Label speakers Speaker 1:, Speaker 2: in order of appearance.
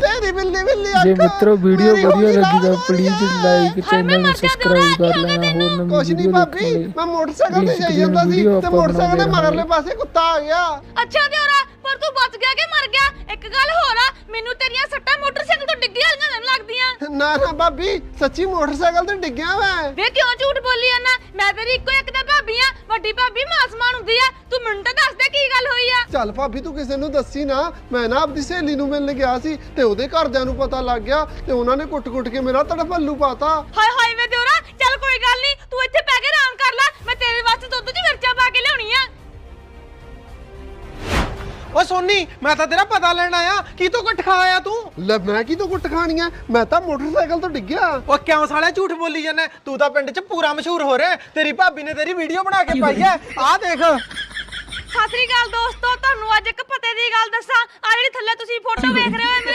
Speaker 1: ਤੇਰੀ ਬਿੱਲੀ ਬਿੱਲੀ ਅੱਖ
Speaker 2: ਜੇ ਮਿੱਤਰੋ ਵੀਡੀਓ ਵਧੀਆ ਲੱਗੀ ਤਾਂ ਪਲੀਜ਼
Speaker 1: ਨੂੰ
Speaker 2: ਲਾਈਕ ਚੈਨਲ ਨੂੰ ਸਬਸਕ੍ਰਾਈਬ ਕਰ ਲੈਣਾ ਹੋਰ ਨਵੀਂ
Speaker 1: ਕੁਛ ਨਹੀਂ ਭਾਬੀ ਮੈਂ ਮੋਟਰਸਾਈਕਲ ਤੇ ਜਾਈ ਜਾਂਦਾ ਸੀ ਤੇ ਮੋਟਰਸਾਈਕਲ ਦੇ ਮਗਰਲੇ ਪਾਸੇ ਕੁੱਤਾ ਆ ਗਿਆ।
Speaker 3: ਅੱਛਾ ਦਿਓਰਾ ਪਰ ਤੂੰ ਬਚ ਗਿਆ ਕਿ ਮਰ ਗਿਆ? ਇੱਕ ਗੱਲ ਹੋਰ ਆ ਮੈਨੂੰ ਤੇਰੀਆਂ ਸੱਟਾਂ ਮੋਟਰਸਾਈਕਲ ਤੋਂ ਡਿੱਗੀ ਵਾਲੀਆਂ ਨਹੀਂ ਲੱਗਦੀਆਂ।
Speaker 1: ਨਾ ਨਾ ਭਾਬੀ ਸੱਚੀ ਮੋਟਰਸਾਈਕਲ ਤੇ ਡਿੱਗਿਆ ਮੈਂ।
Speaker 3: ਵੇ ਕਿਉਂ ਝੂਠ ਬੋਲੀ ਜਾਂਦਾ? ਮੈਂ ਤੇਰੀ ਇੱਕੋ ਇੱਕ ਆ ਵੱਡੀ ਭਾਬੀ ਮਾਸਮਾਨ ਹੁੰਦੀ ਆ? ਤੂੰ ਮੈਨੂੰ ਤਾਂ ਦੱਸ ਦੇ ਕੀ ਗੱਲ ਹੋਈ ਆ?
Speaker 1: ਚੱਲ ਭਾਬੀ ਤੂੰ ਕਿਸੇ ਨੂੰ ਦੱਸੀ ਨਾ। ਮੈਂ ਨਾ ਆਪਦੀ ਸਹੇਲੀ ਨੂੰ ਮਿਲਣ ਗਿਆ ਸੀ ਤੇ ਉਹਦੇ ਘਰਦਿਆਂ ਨੂੰ ਪਤਾ ਲੱਗ ਗਿਆ ਤੇ ਉਹਨਾਂ ਨੇ ਕੁੱਟ-ਕੁੱਟ ਕੇ ਮੇਰਾ ਤੜਫੱਲੂ ਪਾਤਾ।
Speaker 3: ਹਾਏ
Speaker 4: ਓ ਸੋਨੀ ਮੈਂ ਤਾਂ ਤੇਰਾ ਪਤਾ ਲੈਣ ਆਇਆ। ਕੀ ਤੂੰ ਕੁੱਟ ਖਾਇਆ ਤੂੰ?
Speaker 1: ਲੈ ਮੈਂ ਕੀ ਤੋਂ ਕੁੱਟ ਖਾਣੀ ਐ ਮੈਂ ਤਾਂ ਮੋਟਰਸਾਈਕਲ ਤੋਂ ਡਿੱਗਿਆ।
Speaker 4: ਓ ਕਿਉਂ ਸਾਲਿਆ ਝੂਠ ਬੋਲੀ ਜਾਂਦਾ? ਤੂੰ ਤਾਂ ਪਿੰਡ 'ਚ ਪੂਰਾ ਮਸ਼ਹੂਰ ਹੋ ਰਿਹਾ। ਤੇਰੀ ਭਾਬੀ ਨੇ ਤੇਰੀ ਵੀਡੀਓ ਬਣਾ ਕੇ ਪਾਈ ਐ ਆਹ ਦੇਖ।
Speaker 3: ਸਤਿ ਸ੍ਰੀ ਅਕਾਲ ਦੋਸਤੋ ਤੁਹਾਨੂੰ ਅੱਜ ਇੱਕ ਪਤੇ ਦੀ ਗੱਲ ਦੱਸਾਂ। ਆ ਜਿਹੜੀ ਥੱਲੇ ਤੁਸੀਂ ਫੋਟੋ ਵੇਖ ਰਹੇ ਹੋ ਇਹ ਮੇਰੇ